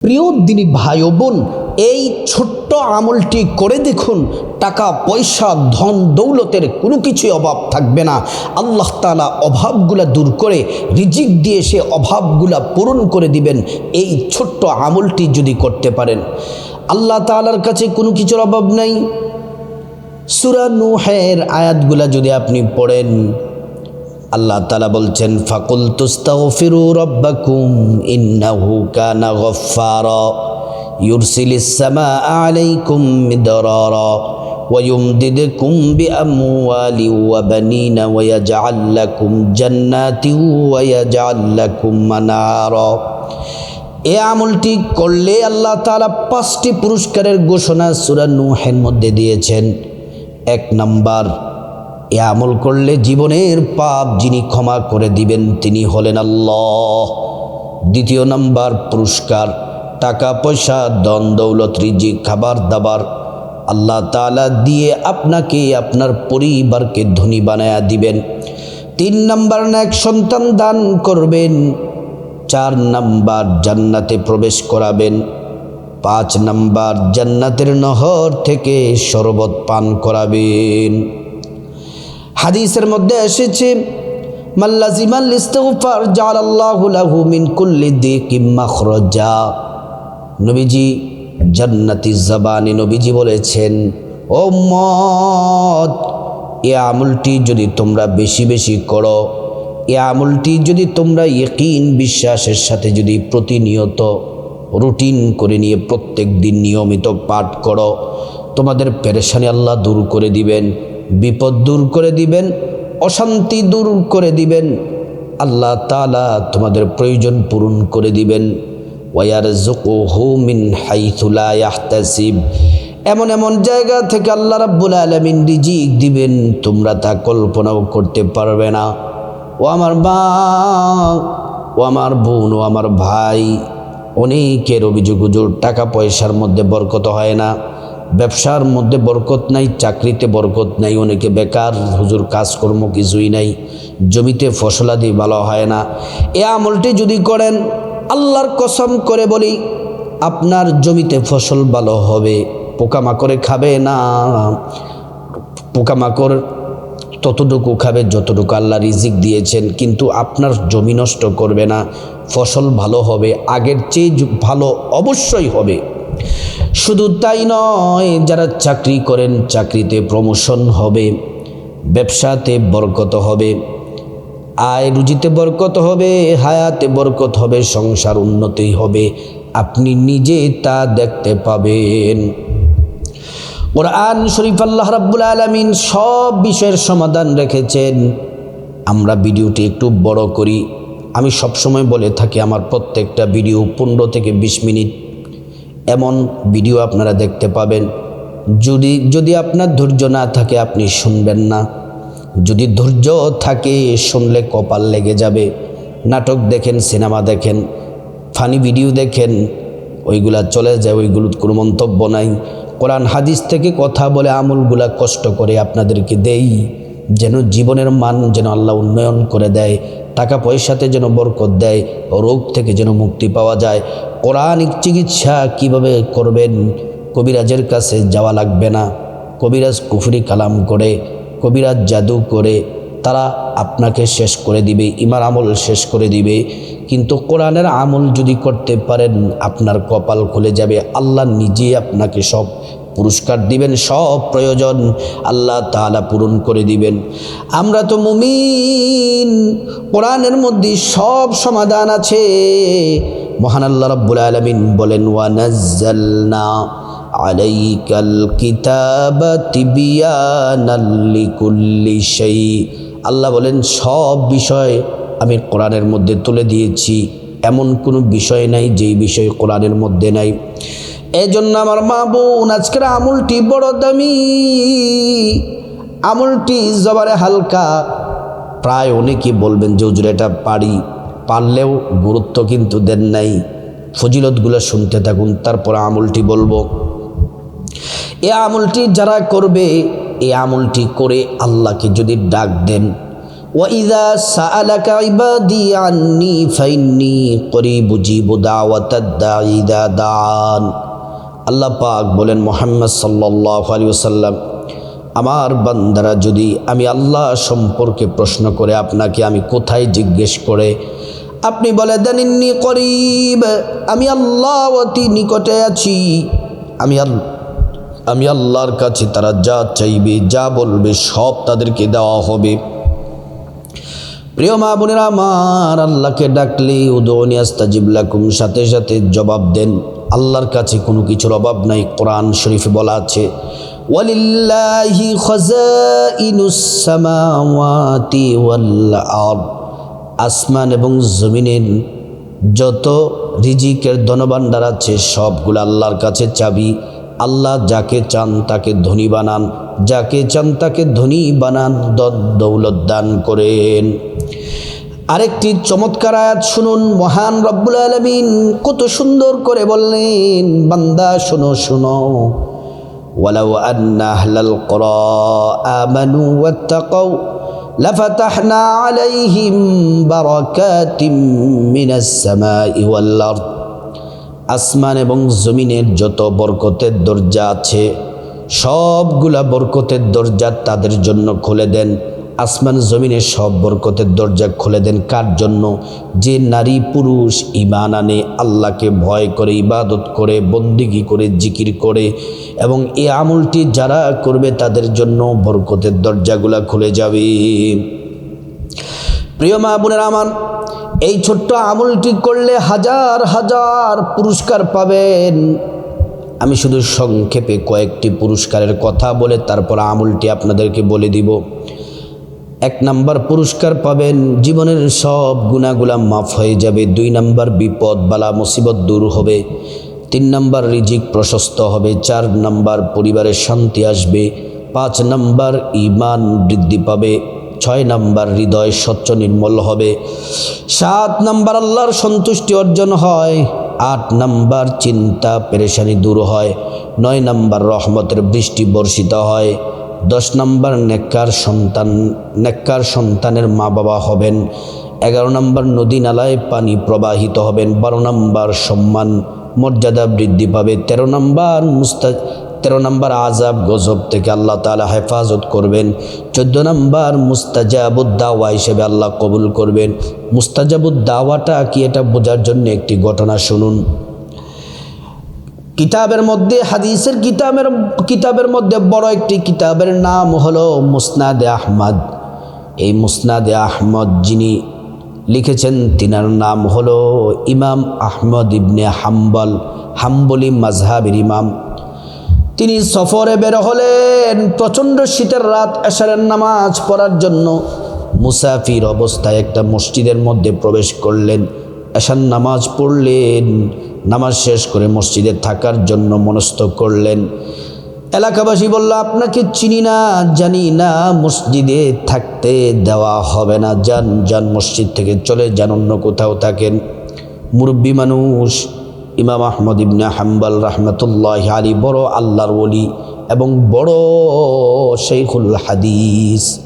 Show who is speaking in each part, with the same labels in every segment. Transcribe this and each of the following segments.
Speaker 1: প্রিয় দিনী ভাই বোন, এই ছোট্ট আমলটি করে দেখুন, টাকা, পয়সা, ধন, দৌলতের কোনো কিছুই অভাব থাকবে না। আল্লাহ তালা অভাবগুলা দূর করে, রিজিক দিয়ে সে অভাবগুলা পূরণ করে দিবেন, এই ছোট্ট আমলটি যদি করতে পারেন। আল্লাহ তালার কাছে কোনো কিছুর অভাব নাই। সুরা নুহের আয়াতগুলা যদি আপনি পড়েন আল্লাহ তালা বলছেন ফাকুল তুস্তাগফিরু রব্বাকুম ইন্নাহু কানা গফফারা ইউরসিলিস সামাআ আলাইকুম মিদরারা ويمددكم بأموال وبنين ويجعل لكم جنات ويجعل لكم منارا এ আমলটি করলে আল্লাহ তাআলা পাঁচটি পুরস্কারের ঘোষণা সূরা নূহের মধ্যে দিয়েছেন এক নাম্বার এ আমল করলে জীবনের পাপ যিনি ক্ষমা করে দিবেন, তিনি হলেন আল্লাহ। দ্বিতীয় নাম্বার পুরস্কার, টাকা, পয়সা দন দৌলত, রিজিক, খাবার, দাবার। আল্লাহ তাআলা দিয়ে আপনাকে আপনার পরিবারকে ধনী বানায়া দিবেন। তিন নাম্বার এক সন্তান দান করবেন। চার নাম্বার জান্নাতে প্রবেশ করাবেন। পাঁচ নাম্বার জান্নাতের নহর থেকে শরবত পান করাবেন। হাদিসের মধ্যে এসেছে মাল্লাজিমাল মাখরাজা। নবীজি জান্নাতি জাবানি নবীজি বলেছেন, ও মত এ আমলটি যদি তোমরা বেশি বেশি করো, এ আমলটি যদি তোমরা ইকিন বিশ্বাসের সাথে যদি প্রতিনিয়ত রুটিন করে নিয়ে প্রত্যেক দিন নিয়মিত পাঠ করো, তোমাদের পেরেশানি আল্লাহ দূর করে দিবেন। বিপদ দূর করে দিবেন, অশান্তি দূর করে দিবেন। আল্লাহ তালা তোমাদের প্রয়োজন পূরণ করে দিবেন। ওয়ার মিন হাইথুলা ইয়াহতাসিব। এমন এমন জায়গা থেকে আল্লাহ রাব্বুল আলমিন রিজিক দিবেন, তোমরা তা কল্পনাও করতে পারবে না। ও আমার মা, ও আমার বোন, ও আমার ভাই, অনেকের অভিযোগ টাকা পয়সার মধ্যে বরকত হয় না। ব্যবসার মধ্যে বরকত নাই, চাকরিতে বরকত নাই, অনেকে বেকার, হুজুর কাজকর্ম কিছুই নাই, জমিতে ফসলাদি ভালো হয় না। এ আমলটি যদি করেন, আল্লাহর কসম করে বলি, আপনার জমিতে ফসল ভালো হবে, পোকামাকড়ে খাবে না। পোকামাকড় ততটুকু খাবে যতটুকু আল্লাহ রিজিক দিয়েছেন, কিন্তু আপনার জমি নষ্ট করবে না, ফসল ভালো হবে, আগের চেয়ে ভালো অবশ্যই হবে। শুধু তাই নয়, যারা চাকরি করেন, চাকরিতে প্রমোশন হবে, ব্যবসাতে বরকত হবে, আয় রুজিতে বরকত হবে, হায়াতে বরকত হবে, সংসার উন্নতি হবে, আপনি নিজে তা দেখতে পাবেন। কোরআন শরীফ আল্লাহ রাব্বুল আলামিন সব বিষয়ের সমাধান রেখেছেন। আমরা ভিডিওটি একটু বড় করি। আমি সবসময় বলে থাকি, আমার প্রত্যেকটা ভিডিও পনেরো থেকে বিশ মিনিট এমন ভিডিও আপনারা দেখতে পাবেন। যদি যদি আপনার ধৈর্য না থাকে, আপনি শুনবেন না। যদি ধৈর্য থাকে, শুনলে কপাল লেগে যাবে। নাটক দেখেন, সিনেমা দেখেন, ফানি ভিডিও দেখেন, ওইগুলা চলে যায় ওইগুলোর কোনো মন্তব্য নাই। কোরআন হাদিস থেকে কথা বলে আমলগুলা কষ্ট করে আপনাদেরকে দেই। যেন জীবনের মান যেন আল্লাহ উন্নয়ন করে দেয়, টাকা পয়সাতে যেন বরকত দেয় রোগ থেকে যেন মুক্তি পাওয়া যায়। কোরআনিক চিকিৎসা কীভাবে করবেন? কবিরাজের কাছে যাওয়া লাগবে না। কবিরাজ কুফরি কালাম করে, কবিরাজ জাদু করে, তারা আপনাকে শেষ করে দিবে, ইমার আমল শেষ করে দিবে। কিন্তু কোরআনের আমল যদি করতে পারেন, আপনার কপাল খুলে যাবে। আল্লাহ নিজে আপনাকে সব পুরস্কার দিবেন, সব প্রয়োজন আল্লাহ তাআলা পূরণ করে দিবেন। আমরা তো মুমিন, কোরআনের মধ্যে সব সমাধান আছে। মহান আল্লাহ রাব্বুল আলামিন বলেন, ওয়ানাজ্জালনা আলাইকাল কিতাবা তিবিয়ানাল লিকুল্লি শাই। আল্লাহ বলেন, সব বিষয় আমি কোরআনের মধ্যে তুলে দিয়েছি। এমন কোনো বিষয় নাই যেই বিষয় কোরআনের মধ্যে নাই। এই জন্য আমার মা বোন আজকের আমলটি বড় দামি আমলটি জবারে হালকা প্রায় অনেকে বলবেন যে হুজুর এটা পারি পারলেও গুরুত্ব কিন্তু দেন নাই ফজিলতগুলো শুনতে থাকুন তারপর আমলটি বলবো এ আমলটি যারা করবে এ আমলটি করে আল্লাহকে যদি ডাক দেন وإذا سألك عبادي عني فإني قريب أجيب دعوة الداعي إذا دعان আল্লাহ পাক বলেন, মোহাম্মদ সাল্লাহ আলী সাল্লাম আমার বান্দারা যদি আমি আল্লাহ সম্পর্কে প্রশ্ন করে আপনাকে আমি কোথায় জিজ্ঞেস করে, আপনি বলে দেন, ইন্নি করিব, আমি আল্লাহ অতি নিকটে আছি। আমি আমি আল্লাহর কাছে তারা যা চাইবে, যা বলবে, সব তাদেরকে দেওয়া হবে। প্রিয় মা বোনেরা, আমার আল্লাহকে ডাকলে উদৌনি আস্তাজিবলাকুম সাথে সাথে জবাব দেন আল্লাহর কাছে কোনো কিছুর অভাব নাই, কোরআন শরীফ বলা আছে সামাওয়াতি আসমান এবং জমিনের যত রিজিকের ধনভাণ্ডার আছে, সবগুলো আল্লাহর কাছে চাবি। আল্লাহ যাকে চান তাকে ধনী বানান, যাকে চান তাকে ধনী বানান দৌলত দান করেন। আরেকটি চমৎকার আয়াত শুনুন মহান রব্বুল আলমিন কত সুন্দর করে বললেন বান্দা শোনো শোনো ولو أن أهل القرى آمنوا واتقوا لفتحنا عليهم بركات من السماء والأرض আসমান এবং জমিনের যত বরকতের দরজা আছে সবগুলা বরকতের দরজা তাদের জন্য খুলে দেন আসমান জমিনের সব বরকতের দরজা খুলে দেন। কার জন্য? যে নারী পুরুষ ইমান আনে, আল্লাহকে ভয় করে, ইবাদত করে, বন্দিগি করে, জিকির করে এবং এই আমলটি যারা করবে তাদের জন্য বরকতের দরজাগুলা খুলে যাবে। প্রিয় মা বোনের আমার, এই ছোট্ট আমলটি করলে হাজার হাজার পুরস্কার পাবেন। আমি শুধু সংক্ষেপে কয়েকটি পুরস্কারের কথা বলে তারপর আমলটি আপনাদেরকে বলে দিব। এক নাম্বার পুরস্কার পাবেন, জীবনের সব গুণাগুলা মাফ হয়ে যাবে, দুই নাম্বার বিপদ বালা মুসিবত দূর হবে, তিন নাম্বার রিজিক প্রশস্ত হবে, চার নাম্বার পরিবারের শান্তি আসবে, পাঁচ নাম্বার ইমান বৃদ্ধি পাবে, ছয় নাম্বার হৃদয় স্বচ্ছ নির্মল হবে, সাত নাম্বার আল্লাহর সন্তুষ্টি অর্জন হয়, আট নাম্বার চিন্তা পেরেশানি দূর হয়, নয় নাম্বার রহমতের বৃষ্টি বর্ষিত হয়। দশ নম্বর নেককার সন্তান, নেককার সন্তানের মা বাবা হবেন। এগারো নম্বর নদী নালায় পানি প্রবাহিত হবেন। বারো নম্বর সম্মান, মর্যাদা বৃদ্ধি পাবে। তেরো নম্বর মুস্তা, তেরো নম্বর আজাব গজব থেকে আল্লাহ তালা হেফাজত করবেন। চোদ্দ নম্বর মুস্তাজাবুদ্দাওয়া হিসেবে আল্লাহ কবুল করবেন। মুস্তাজাবুদ্দাওয়াটা কি এটা বোঝার জন্য একটি ঘটনা শুনুন। কিতাবের মধ্যে, হাদিসের কিতাবের কিতাবের মধ্যে বড় একটি কিতাবের নাম হলো মুসনাদে আহমদ। এই মুসনাদে আহমদ যিনি লিখেছেন, তিনার নাম হলো ইমাম আহমদ ইবনে হাম্বল, হাম্বলি মাজহাবের ইমাম। তিনি সফরে বের হলেন প্রচণ্ড শীতের রাত, এশারের নামাজ পড়ার জন্য। মুসাফির অবস্থায় একটা মসজিদের মধ্যে প্রবেশ করলেন। এশার নামাজ পড়লেন। নামাজ শেষ করে মসজিদে থাকার জন্য মনস্থ করলেন। এলাকাবাসী বলল, আপনাকে চিনি না, জানি না, মসজিদে থাকতে দেওয়া হবে না। যান যান, মসজিদ থেকে চলে যান, অন্য কোথাও থাকেন। মুরব্বী মানুষ, ইমাম আহমদ ইবনে হাম্বাল রহমতুল্লাহ আলী বড় আল্লাহর ওলি এবং বড় শেখুল হাদিস।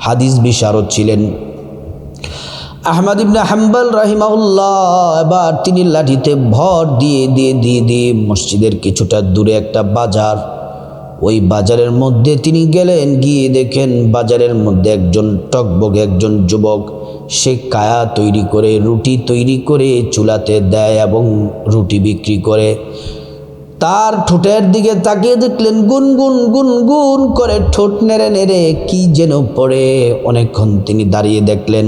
Speaker 1: হাদিস বিশারদ ছিলেন। আহমদ ইবনে হাম্বাল রাহিমাউল্লাহ এবার তিনি লাঠিতে ভর দিয়ে দিয়ে দিয়ে দিয়ে মসজিদের কিছুটা দূরে একটা বাজার। ওই বাজারের মধ্যে তিনি গেলেন, গিয়ে দেখেন বাজারের মধ্যে একজন টকবগ, একজন যুবক। সে কায়া তৈরি করে, রুটি তৈরি করে, চুলাতে দেয় এবং রুটি বিক্রি করে। তার ঠোঁটের দিকে তাকিয়ে দেখলেন গুনগুন গুনগুন করে ঠোঁট নেড়ে নেড়ে কি যেন পড়ে। অনেকক্ষণ তিনি দাঁড়িয়ে দেখলেন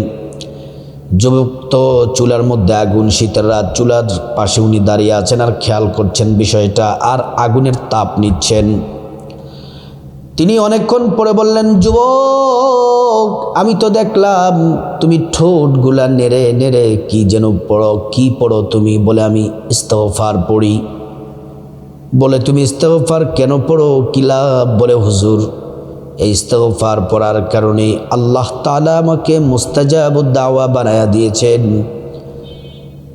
Speaker 1: যুবক তো চুলার মধ্যে আগুন, শীতের রাত, চুলার পাশে উনি দাঁড়িয়ে আছেন আর খেয়াল করছেন বিষয়টা আর আগুনের তাপ নিচ্ছেন। তিনি অনেকক্ষণ পরে বললেন, যুবক, আমি তো দেখলাম তুমি ঠোঁটগুলা নেড়ে নেড়ে কি যেন পড়ো, কি পড়ো তুমি বলে আমি ইস্তফার পড়ি। বলে তুমি ইস্তফার কেন পড়ো কিলাব বলে হুজুর এই ইস্তফার পড়ার কারণে আল্লাহ তালা আমাকে মুস্তাজাবুদ্দাওয়া বানায়া দিয়েছেন।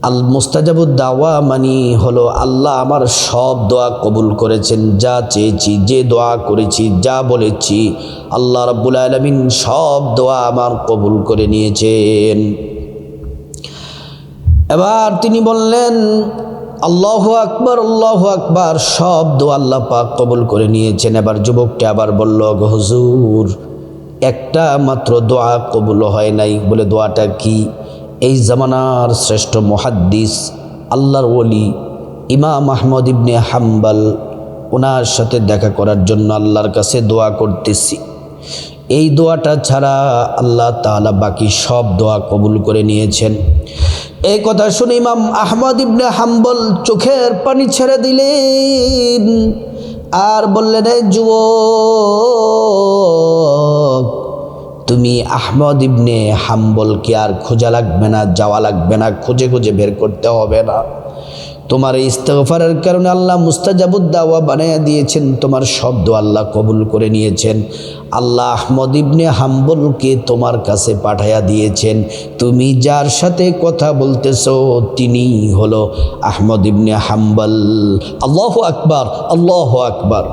Speaker 1: আল মুস্তাজাবুদ দাওয়া মানি হলো আল্লাহ আমার সব দোয়া কবুল করেছেন, যা চেয়েছি, যে দোয়া করেছি, যা বলেছি, আল্লাহ রাব্বুল আলমিন সব দোয়া আমার কবুল করে নিয়েছেন। এবার তিনি বললেন আল্লাহ আকবর, আল্লাহ আকবার, সব দোয়া আল্লাহ পাক কবুল করে নিয়েছেন। এবার যুবকটি আবার বলল "গো হুজুর, একটা মাত্র দোয়া কবুল হয় নাই। বলে, দোয়াটা কি? এই জামানার শ্রেষ্ঠ মহাদ্দিস, আল্লাহর ওলি, ইমাম আহমদ ইবনে হাম্বাল। ওনার সাথে দেখা করার জন্য আল্লাহর কাছে দোয়া করতেছি। এই দোয়াটা ছাড়া আল্লাহ তাআলা বাকি সব দোয়া কবুল করে নিয়েছেন। এই কথা শুনে ইমাম আহমদ ইবনে হাম্বল চোখের পানি ছেড়ে দিলেন আর বললেন যুব তুমি আহমদ ইবনে হাম্বলকে আর খোঁজা লাগবে না, যাওয়া লাগবে না, খুঁজে খুঁজে বের করতে হবে না। তোমার এই ইস্তফারের কারণে আল্লাহ মুস্তাজাবুদ্দাওয়া বানাইয়া দিয়েছেন, তোমার শব্দ আল্লাহ কবুল করে নিয়েছেন। আল্লাহ আহমদ ইবনে হাম্বলকে তোমার কাছে পাঠাইয়া দিয়েছেন। তুমি যার সাথে কথা বলতেছো, তিনি হলো আহমদ ইবনে হাম্বল। আল্লাহ আকবার আল্লাহ আকবার।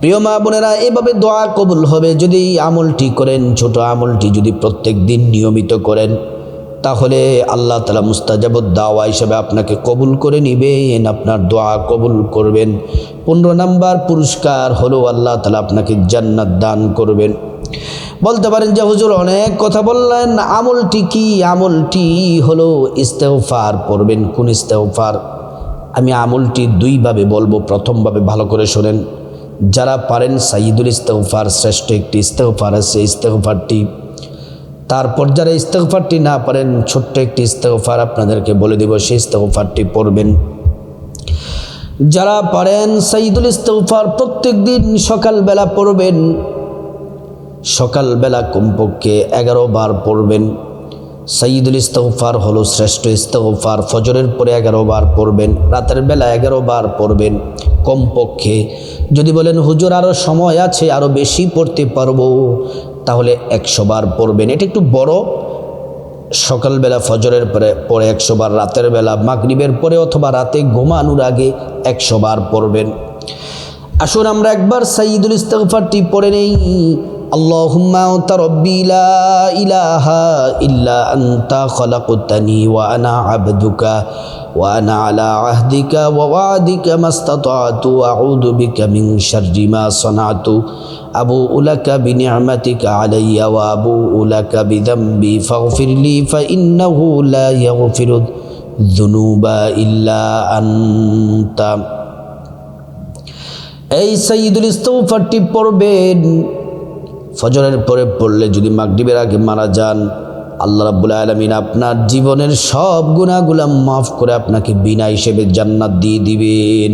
Speaker 1: প্রিয় মা বোনেরা, এভাবে দোয়া কবুল হবে যদি আমলটি করেন, ছোট আমলটি যদি প্রত্যেক দিন নিয়মিত করেন। তাহলে আল্লাহ তালা মুস্তাজাবুদ দাওয়া হিসাবে আপনাকে কবুল করে নিবেন, আপনার দোয়া কবুল করবেন। পনেরো নাম্বার পুরস্কার হলো আল্লাহ তালা আপনাকে জান্নাত দান করবেন। বলতে পারেন যে হুজুর অনেক কথা বললেন, আমলটি কি? আমলটি হলো ইস্তেফার পড়বেন। কোন ইস্তেফার আমি আমলটি দুইভাবে বলব, প্রথমভাবে ভালো করে শোনেন। যারা পারেন সাইদুল ইস্তেফার শ্রেষ্ঠ একটি ইস্তেফার আছে ইস্তেফারটি তারপর যারা ইস্তেফারটি না পারেন, ছোট্ট একটি ইস্তেফার আপনাদেরকে বলে দেব, সেই ইস্তেফারটি পড়বেন। যারা পারেন, সাইদুল ইস্তেফার প্রত্যেক দিন সকালবেলা পড়বেন, সকালবেলা কমপক্ষে এগারো বার পড়বেন। সঈদুল ইস্তফার হলো শ্রেষ্ঠ ইস্তফার ফজরের পরে এগারো বার পড়বেন, রাতের বেলা এগারো বার পড়বেন। কমপক্ষে যদি বলেন, হুজুর আরও সময় আছে আরও বেশি পড়তে পারব। তাহলে একশো বার পড়বেন। এটা একটু বড়। সকালবেলা ফজরের পরে পরে একশো বার, রাতের বেলা মাগরিবের পরে অথবা রাতে ঘুমানোর আগে একশো বার পড়বেন। আসুন আমরা একবার সাইদুল ইস্তফারটি পড়ে নেই। اللهم أنت ربي لا إله إلا أنت خلقتني وأنا عبدك وأنا على عهدك ووعدك ما استطعت وأعوذ بك من شر ما صنعت أبوء لك بنعمتك علي وأبوء لك بذنبي فاغفر لي فإنه لا يغفر الذنوب إلا أنت এই সঈদুল ইস্তফারটি পড়বেন ফজরের পরে পড়লে যদি মাগরিবের আগে মারা যান, আল্লাহ রাব্বুল আলমিন আপনার জীবনের সব গুণাগুলা মাফ করে আপনাকে বিনা হিসেবে জান্নাত দিয়ে দিবেন।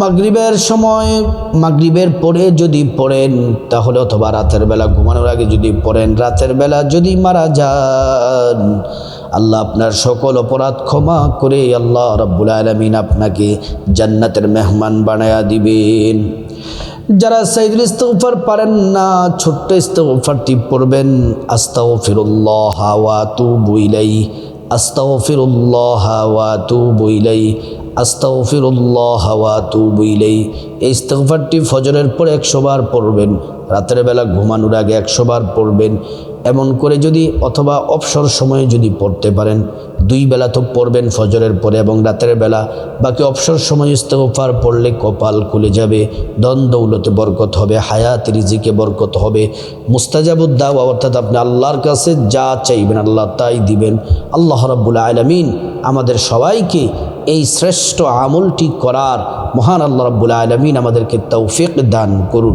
Speaker 1: মাগরিবের সময়, মাগরিবের পরে যদি পড়েন, তাহলে অথবা রাতের বেলা ঘুমানোর আগে যদি পড়েন, রাতের বেলা যদি মারা যান, আল্লাহ আপনার সকল অপরাধ ক্ষমা করে আল্লাহ রাব্বুল আলমিন আপনাকে জান্নাতের মেহমান বানায়া দিবেন। যারা সাইদুল ইস্তফার পারেন না, ছোট্ট ইস্তফারটি পড়বেন। আস্তাও ফিরুল্লাহ হাওয়া তু বইলাই আস্তাও ফিরুল্লাহ হাওয়া তু বইলাই আস্তাও ফিরুল্লাহ হাওয়া তু বইলাই এই ইস্তফারটি ফজরের পর একশোবার পড়বেন, রাতের বেলা ঘুমানোর আগে একশোবার পড়বেন। এমন করে যদি অথবা অবসর সময়ে যদি পড়তে পারেন, দুই বেলা তো পড়বেন ফজরের পরে এবং রাতের বেলা, বাকি অবসর সময় ইস্তেগফার পড়লে কপাল খুলে যাবে দন দৌলতে বরকত হবে, হায়াত রিজিকে বরকত হবে মুস্তাজাবুদ্দাওয়া অর্থাৎ আপনি আল্লাহর কাছে যা চাইবেন আল্লাহ তাই দিবেন। আল্লাহ রাব্বুল আলমিন আমাদের সবাইকে এই শ্রেষ্ঠ আমলটি করার মহান আল্লাহ রাব্বুল আলমিন আমাদেরকে তৌফিক দান করুন।